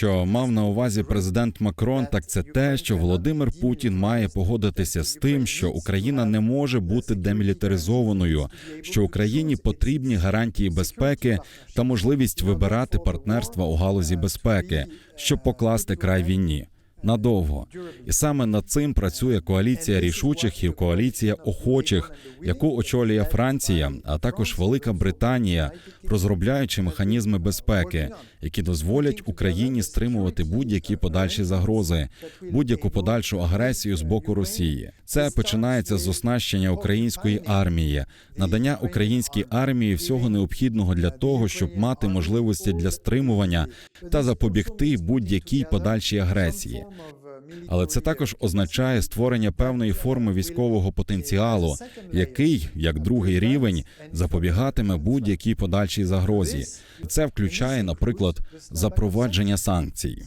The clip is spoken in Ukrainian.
що мав на увазі президент Макрон, так це те, що Володимир Путін має погодитися з тим, що Україна не може бути демілітаризованою, що Україні потрібні гарантії безпеки та можливість вибирати партнерства у галузі безпеки, щоб покласти край війні. Надовго і саме над цим працює коаліція рішучих і коаліція охочих, яку очолює Франція, а також Велика Британія, розробляючи механізми безпеки, які дозволять Україні стримувати будь-які подальші загрози, будь-яку подальшу агресію з боку Росії. Це починається з оснащення української армії, надання українській армії всього необхідного для того, щоб мати можливості для стримування та запобігти будь-якій подальшій агресії. Але це також означає створення певної форми військового потенціалу, який, як другий рівень, запобігатиме будь-якій подальшій загрозі. Це включає, наприклад, запровадження санкцій.